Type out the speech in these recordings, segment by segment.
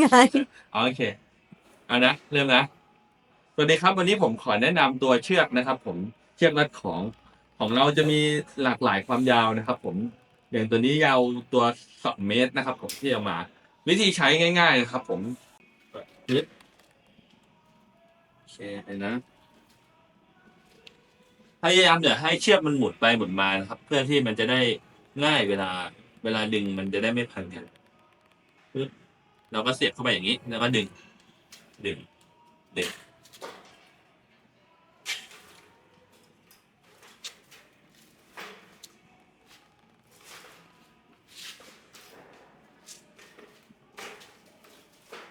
ไงโอเคเอานะเริ่มนะสวัสดีครับ วันนี้ผมขอแนะนำตัวเชือกนะครับ ผมเชือกรัดของของเราจะมีหลากหลายความยาวนะครับ ผมอย่างตัวนี้ยาวตัวสองเมตรนะครับ ผมที่เอามา วิธีใช้ง่ายๆนะครับ ผมยึดโอเคนะพยายามอย่าให้เชือกมันหมุนไปหมุนมานะครับ เพื่อที่มันจะได้ง่ายเวลา เวลาดึงมันจะได้ไม่พันกันปึ๊บ เราก็เสียบเข้าไปอย่างนี้ แล้วก็ดึง ดึง ดึง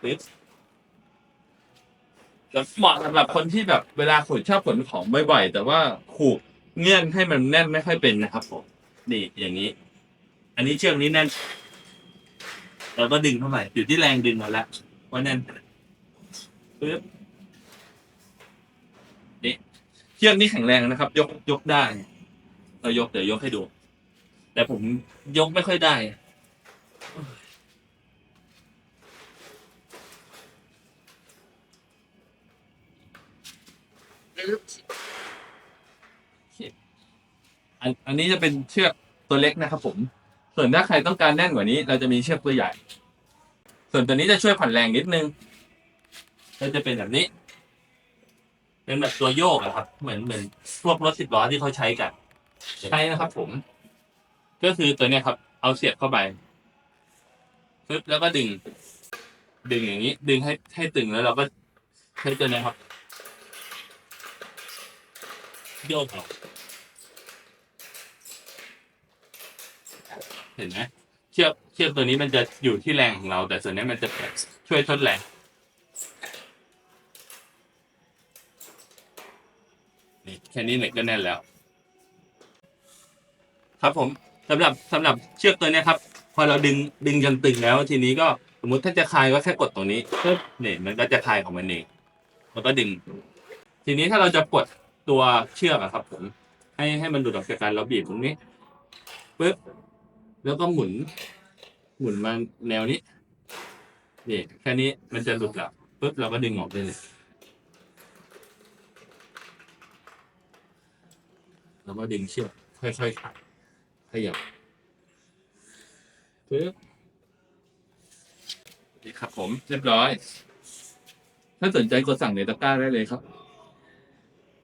ปึ๊บเหมาะสำหรับคนที่แบบเวลาขนชอบขนของบ่อยๆ แต่ว่าขูดเงื่อนให้มันแน่นไม่ค่อยเป็นนะครับผม นี่อย่างนี้ อันนี้เชือกนี้แน่น เราก็ดึงเข้าไปอยู่ที่แรงดึงเราแล้วว่าแน่นปึ๊บนี่เชือกนี้แข็งแรงนะครับ ยกยกได้ เรายกเดี๋ยวยกให้ดู แต่ผมยกไม่ค่อยได้อันอันนี้จะเป็นเชือกตัวเล็กนะครับผม ส่วนถ้าใครต้องการแน่นกว่านี้ เราจะมีเชือกตัวใหญ่ ส่วนตัวนี้จะช่วยผ่อนแรงนิดนึง ก็จะเป็นแบบนี้ เป็นแบบตัวโยกอะครับ เหมือนเหมือนพวกรถสิบล้อที่เขาใช้กัน ใช่นะครับผม ก็คือตัวเนี้ยครับ เอาเสียบเข้าไปปึ๊บแล้วก็ดึง ดึงอย่างนี้ ดึงให้ให้ตึงแล้วเราก็ใช้ตัวเนี้ยครับ โยกออก เห็นไหมเชือกเชือกตัวนี้มันจะอยู่ที่แรงของเรา แต่ส่วนนี้มันจะช่วยทดแรงนี่แค่นี้เนี่ยก็แน่นแล้ว ครับผมสำหรับสำหรับเชือกตัวนี้ครับ พอเราดึงดึงจนตึงแล้ว ทีนี้ก็สมมติถ้าจะคลายก็แค่กดตรงนี้ปึ๊บเนี่ยมันก็จะคลายของมันเองแล้วก็ดึง ทีนี้ถ้าเราจะปลดตัวเชือกอะครับ ผม ให้ให้มันหลุดออกจากกันเราบีบตรงนี้ปึ๊บ แล้วก็หมุน หมุนมาแนวนี้นี่แค่นี้มันจะหลุดล้วปุ๊บเราก็ดึงออกได้เลยแล้วก็ดึงเชือกค่อยๆขยับปึ๊บนี่ครับผมเรียบร้อย ถ้าสนใจกดสั่งในตะกร้าได้เลยครับ